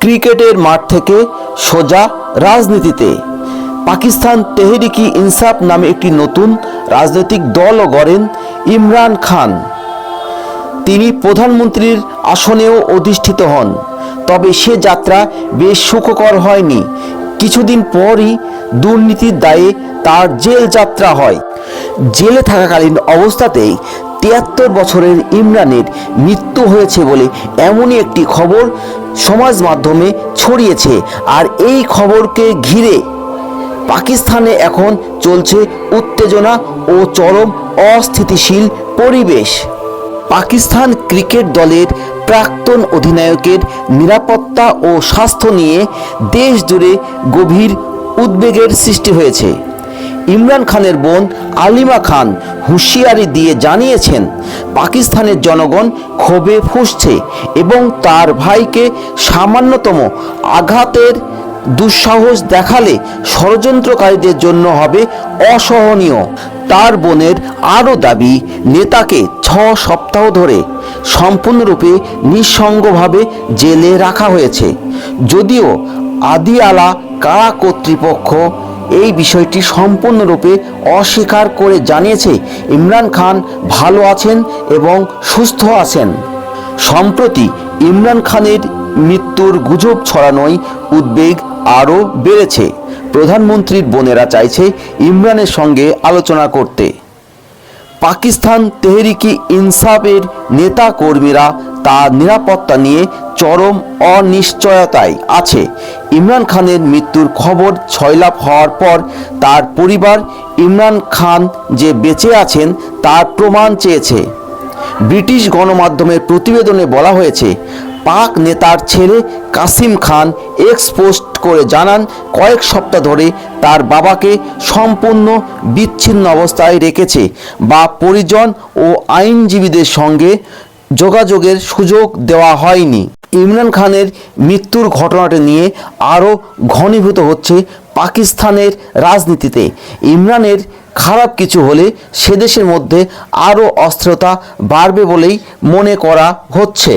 ক্রিকেটের মাঠ থেকে সোজা রাজনীতিতে। পাকিস্তান তেহরিকি ইনসাফ নামে একটি নতুন রাজনৈতিক দলও গড়েন ইমরান খান। তিনি প্রধানমন্ত্রীর আসনেও অধিষ্ঠিত হন, তবে সে যাত্রা বেশ সুখকর হয়নি। কিছুদিন পরই দুর্নীতির দায়ে তার জেল যাত্রা হয়। জেলে থাকাকালীন অবস্থাতেই তিয়াত্তর বছরের ইমরানের মৃত্যু হয়েছে বলে এমনই একটি খবর সমাজ মাধ্যমে ছড়িয়েছে। আর এই খবরকে ঘিরে পাকিস্তানে এখন চলছে উত্তেজনা ও চরম অস্থিতিশীল পরিবেশ। পাকিস্তান ক্রিকেট দলের প্রাক্তন অধিনায়কের নিরাপত্তা ও স্বাস্থ্য নিয়ে দেশ জুড়ে গভীর উদ্বেগের সৃষ্টি হয়েছে। ইমরান খানের বোন আলিমা খান হুঁশিয়ারি দিয়ে জানিয়েছেন, পাকিস্তানের জনগণ ক্ষোভে ফুঁসছে এবং তার ভাইকে সামান্যতম আঘাতের দুঃসাহস দেখালে ষড়যন্ত্রকারীদের জন্য হবে অসহনীয়। তার বোনের আরও দাবি, নেতাকে ছ সপ্তাহ ধরে সম্পূর্ণরূপে নিঃসঙ্গভাবে জেলে রাখা হয়েছে। যদিও আদিয়ালা কারা কর্তৃপক্ষ এই বিষয়টি সম্পূর্ণরূপে অস্বীকার করে জানিয়েছে ইমরান খান ভালো আছেন এবং সুস্থ আছেন। সম্প্রতি ইমরান খানের মৃত্যুর গুজব ছড়ানোয় উদ্বেগ আরও বেড়েছে। প্রধানমন্ত্রীর বোনেরা চাইছে ইমরানের সঙ্গে আলোচনা করতে। পাকিস্তান তেহরিকি ইনসাফের নেতা কর্মীরা তার নিরাপত্তা নিয়ে চরম অনিশ্চয়তায় আছে। ইমরান খানের মৃত্যুর খবর ছয়লাভ হওয়ার পর তার পরিবার ইমরান খান যে বেঁচে আছেন তার প্রমাণ চেয়েছে। ব্রিটিশ গণমাধ্যমের প্রতিবেদনে বলা হয়েছে পাক নেতার ছেলে কাসিম খান এক্স পোস্ট করে জানান, কয়েক সপ্তাহ ধরে তার বাবাকে সম্পূর্ণ বিচ্ছিন্ন অবস্থায় রেখেছে। বা পরিজন ও আইনজীবীদের সঙ্গে যোগাযোগের সুযোগ দেওয়া হয়নি। ইমরান খানের মৃত্যুর ঘটনাটি নিয়ে আরও ঘনীভূত হচ্ছে পাকিস্তানের রাজনীতিতে। ইমরানের খারাপ কিছু হলে সে দেশের মধ্যে আরও অস্থিরতা বাড়বে বলেই মনে করা হচ্ছে।